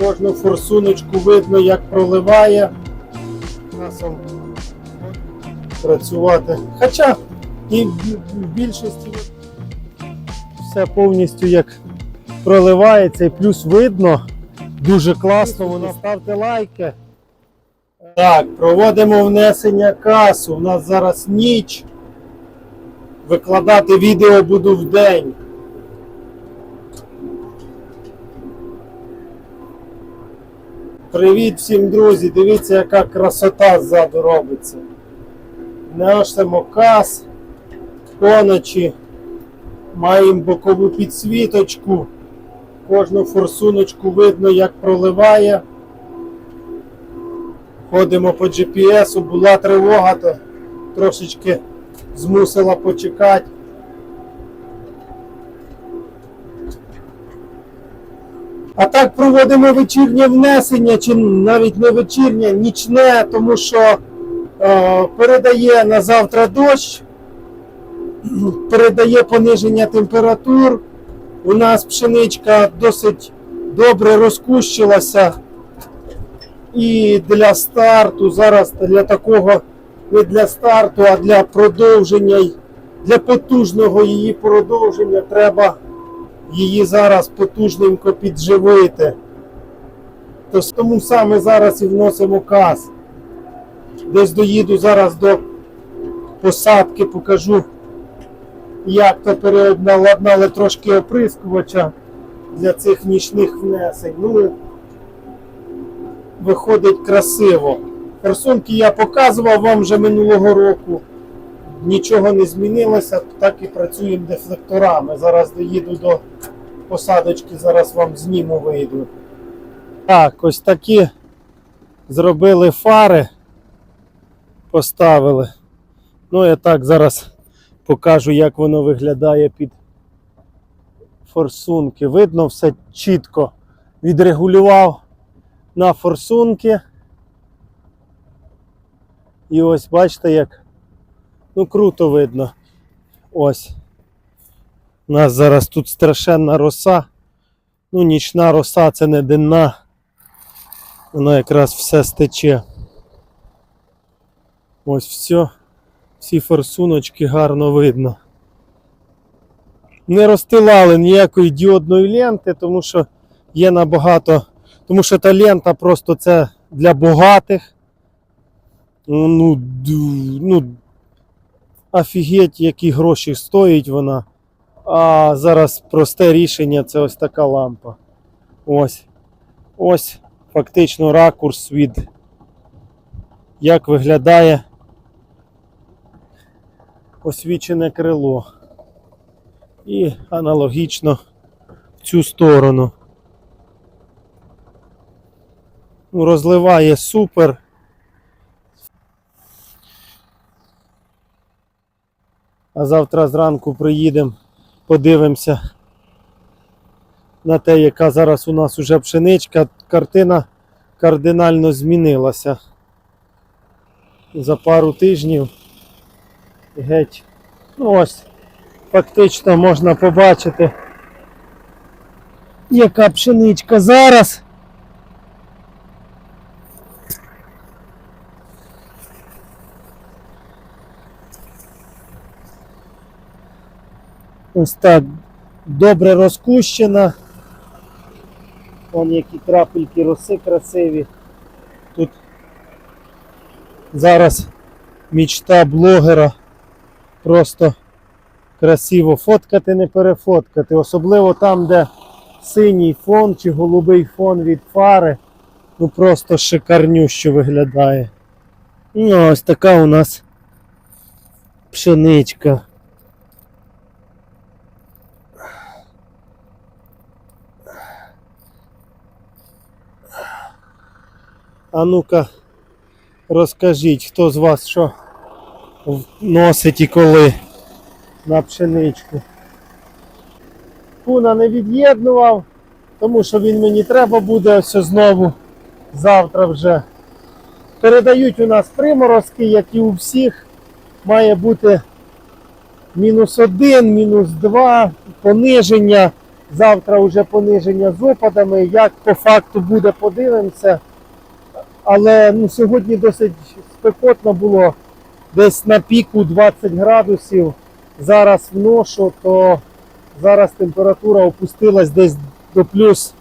Кожну форсуночку видно, як проливає. Часом працювати. Хоча і в в більшості все повністю як проливається і плюс видно. Дуже класно, воно ставте лайки. Так, проводимо внесення касу. У нас зараз ніч. Викладати відео буду в день. Привіт всім, друзі! Дивіться, яка красота ззаду робиться. Несемо кас поночі. Маємо бокову підсвіточку. Кожну форсуночку видно, як проливає. Ходимо по GPS, була тривога, то трошечки змусила почекати. А так проводимо вечірнє внесення, чи навіть не вечірнє, нічне, тому що е, передає на завтра дощ, передає пониження температур. У нас пшеничка досить добре розкущилася. І для старту, зараз для такого, не для старту, а для продовження, для потужного її продовження треба її зараз потужненько підживити. Тож тому саме зараз і вносимо каз. Десь доїду зараз до посадки, покажу, як то переобладнали трошки оприскувача для цих нічних внесень. Ну, виходить красиво. Форсунки я показував вам вже минулого року. Нічого не змінилося, так і працюємо дефлекторами. Зараз доїду до посадочки, зараз вам зніму вийду. Так, ось такі зробили фари, поставили. Ну, я так зараз покажу, як воно виглядає під форсунки. Видно, все чітко відрегулював на форсунки. І ось бачите, як ну круто видно. Ось. У нас зараз тут страшенна роса. Ну, нічна роса це не денна. Воно якраз все стече. Ось все. Всі форсуночки гарно видно. Не розстилали ніякої діодної ленти, тому що є набагато. Тому що та лента просто це для багатих. Ну, ну офігеть, які гроші стоїть вона. А зараз просте рішення це ось така лампа. Ось. Ось фактично ракурс від як виглядає освічене крило. І аналогічно в цю сторону. Ну, Розливає супер. А завтра зранку приїдемо, подивимося на те, яка зараз у нас уже пшеничка. Картина кардинально змінилася. За пару тижнів геть. Ну ось, фактично можна побачити, яка пшеничка зараз. Ось так добре розкущена. Вон які крапельки роси красиві. Тут зараз мічта блогера просто красиво фоткати, не перефоткати. Особливо там, де синій фон чи голубий фон від фари. Ну просто шикарнюще виглядає. Ну, ось така у нас пшеничка. А ну-ка, розкажіть, хто з вас що носить і коли на пшеничку. Куна не від'єднував, тому що він мені треба буде ось знову завтра вже. Передають у нас приморозки, як і у всіх. Має бути мінус один, мінус два, пониження Завтра вже пониження з опадами. Як по факту буде, подивимося. Але ну, сьогодні досить спекотно було десь на піку 20 градусів. Зараз вношу, то зараз температура опустилась десь до плюс,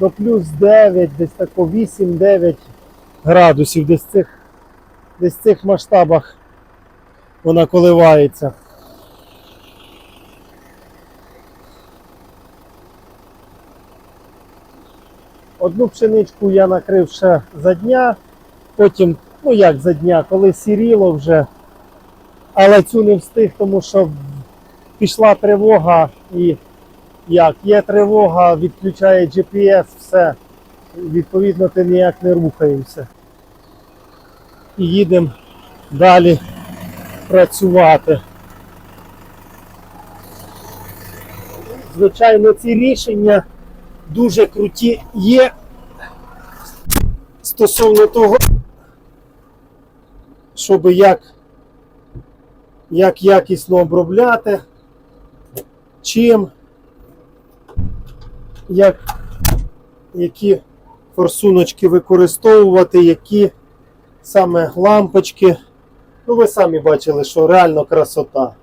до плюс 9, десь тако 8-9 градусів. Десь в цих, десь в цих масштабах вона коливається. Одну пшеничку я накрив ще за дня, потім, ну як за дня, коли сіріло вже, але цю не встиг, тому що пішла тривога і як є тривога, відключає GPS, все. Відповідно, ти ніяк не рухаєшся. І їдемо далі працювати. Звичайно, ці рішення дуже круті є стосовно того, щоб як, як якісно обробляти, чим, як, які форсуночки використовувати, які саме лампочки. Ну, ви самі бачили, що реально красота.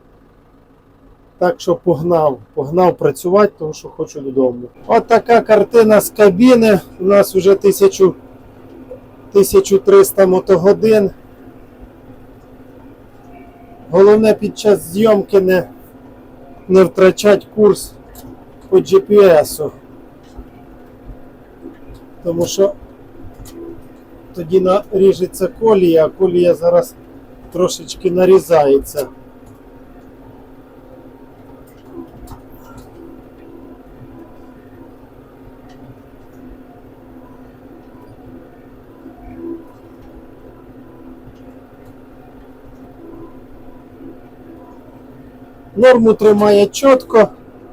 Так що погнав, погнав працювати, тому що хочу додому. От така картина з кабіни. У нас вже 1000, 1300 мотогодин. Головне під час зйомки не, не втрачати курс по GPS. Тому що тоді наріжеться колія, а колія зараз трошечки нарізається. Норму тримає чітко,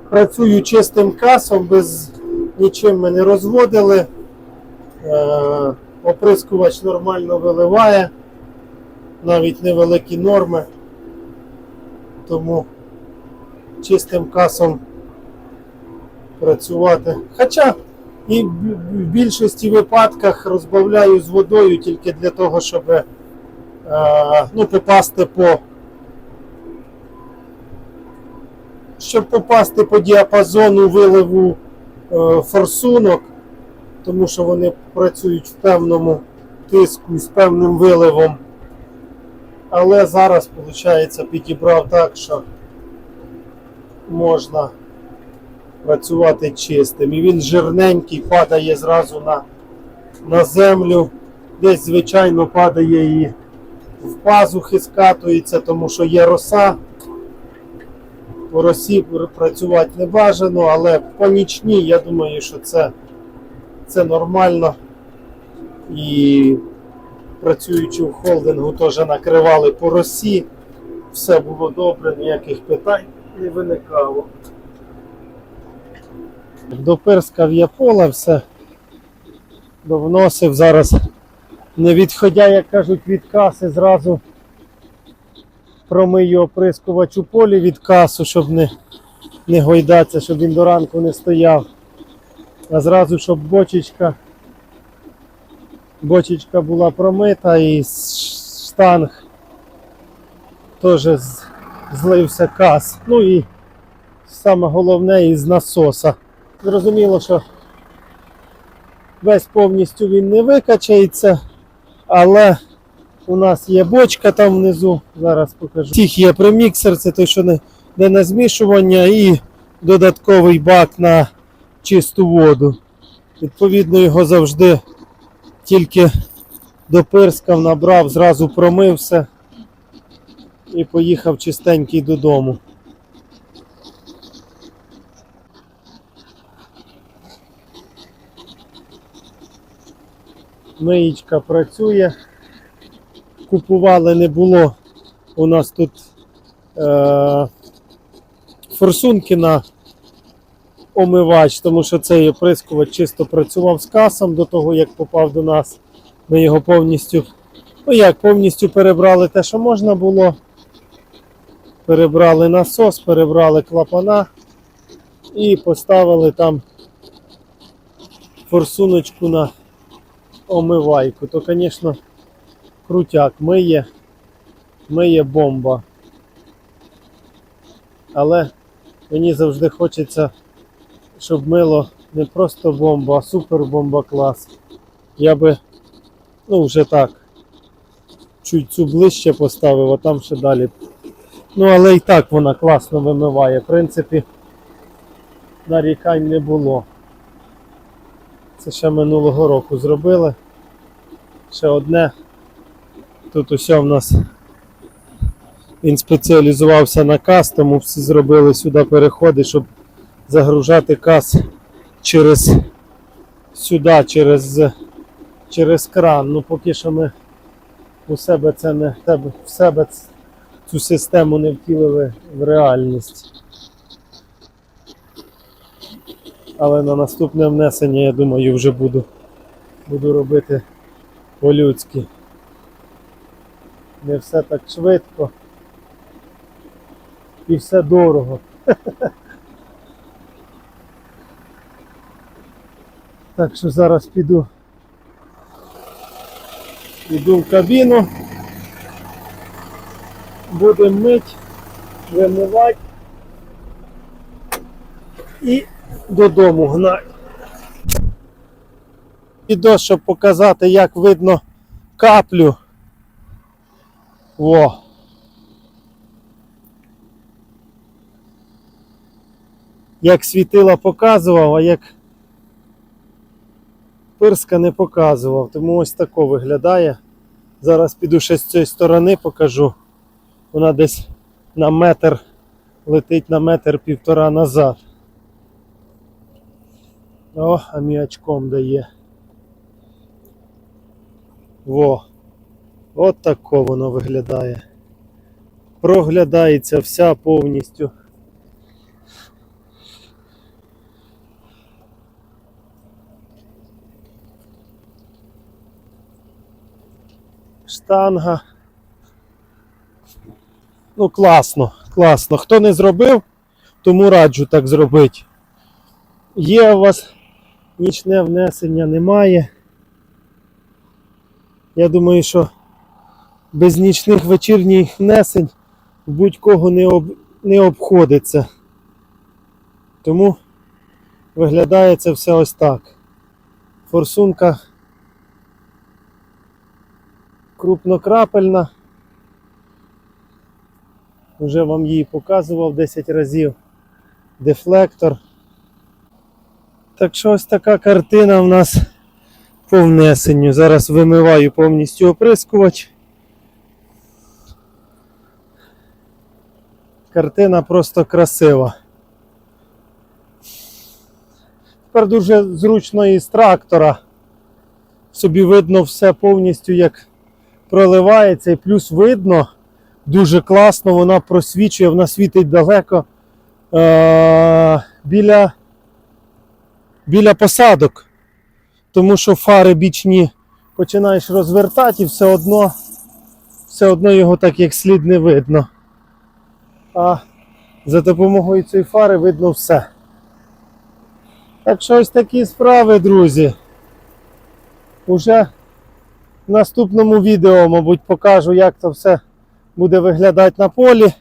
працюю чистим касом, без нічим ми не розводили. Е, оприскувач нормально виливає, навіть невеликі норми. Тому чистим касом працювати. Хоча і в більшості випадках розбавляю з водою тільки для того, щоб е, ну, попасти по щоб попасти по діапазону виливу е, форсунок, тому що вони працюють в певному тиску з певним виливом. Але зараз, виходить, підібрав так, що можна працювати чистим. І він жирненький, падає зразу на, на землю. Десь, звичайно, падає і в пазухи скатується, тому що є роса. По росі працювати не бажано, але по нічній, я думаю, що це, це нормально. І працюючи в холдингу, теж накривали по росі. Все було добре, ніяких питань не виникало. Допирскав я поле, все довносив зараз, не відходя, як кажуть, від каси, зразу промию оприскувач у полі від касу, щоб не, не гойдатися, щоб він до ранку не стояв. А зразу, щоб бочечка, бочечка була промита і штанг теж злився кас. Ну і саме головне із насоса. Зрозуміло, що весь повністю він не викачається, але у нас є бочка там внизу, зараз покажу. Всіх є преміксер, це той, що не, не на змішування, і додатковий бак на чисту воду. Відповідно, його завжди тільки допирскав, набрав, зразу промився і поїхав чистенький додому. Миєчка працює купували, не було у нас тут е, форсунки на омивач, тому що цей оприскувач чисто працював з касом до того, як попав до нас. Ми його повністю, ну як, повністю перебрали те, що можна було. Перебрали насос, перебрали клапана. І поставили там форсуночку на омивайку. То, звісно, крутяк миє, миє бомба. Але мені завжди хочеться, щоб мило не просто бомба, а супер бомба клас. Я би, ну вже так, чуть цю ближче поставив, а там ще далі. Ну, але і так вона класно вимиває. В принципі, нарікань не було. Це ще минулого року зробили. Ще одне. Тут усе в нас він спеціалізувався на кас, тому всі зробили сюди переходи, щоб загружати кас через сюди, через, через кран. Ну поки що ми у себе це не в себе цю систему не втілили в реальність. Але на наступне внесення, я думаю, вже буду, буду робити по-людськи. Не все так швидко. І все дорого. Так що зараз піду. Іду в кабіну. Будемо мить, вимивати і додому гнати. Відео, щоб показати, як видно каплю. Во. Як світила показував, а як пирска не показував. Тому ось тако виглядає. Зараз піду ще з цієї сторони покажу. Вона десь на метр летить на метр півтора назад. О, а мій дає. Во. От тако воно виглядає. Проглядається вся повністю. Штанга. Ну, класно, класно. Хто не зробив, тому раджу так зробити. Є у вас нічне внесення, немає. Я думаю, що без нічних вечірніх внесень будь-кого не, об... не обходиться. Тому виглядає це все ось так. Форсунка крупнокрапельна. Вже вам її показував 10 разів. Дефлектор. Так що ось така картина в нас по внесенню. Зараз вимиваю повністю оприскувач. Картина просто красива. Тепер дуже зручно із трактора. Собі видно все повністю як проливається і плюс видно дуже класно, вона просвічує, вона світить далеко е- біля, біля посадок. Тому що фари бічні починаєш розвертати і все одно, все одно його так як слід не видно. А за допомогою цієї фари видно все. Так що ось такі справи, друзі. Уже в наступному відео, мабуть, покажу, як це все буде виглядати на полі.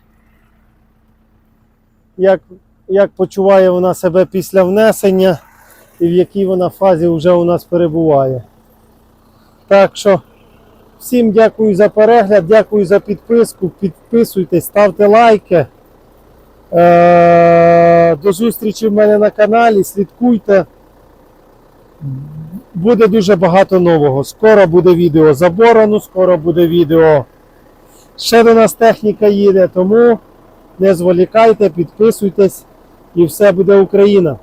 Як, як почуває вона себе після внесення і в якій вона фазі вже у нас перебуває. Так що всім дякую за перегляд, дякую за підписку. Підписуйтесь, ставте лайки. Е, До зустрічі в мене на каналі. Слідкуйте. Буде дуже багато нового. Скоро буде відео заборону, скоро буде відео. Ще до нас техніка їде, тому не зволікайте, підписуйтесь і все буде Україна.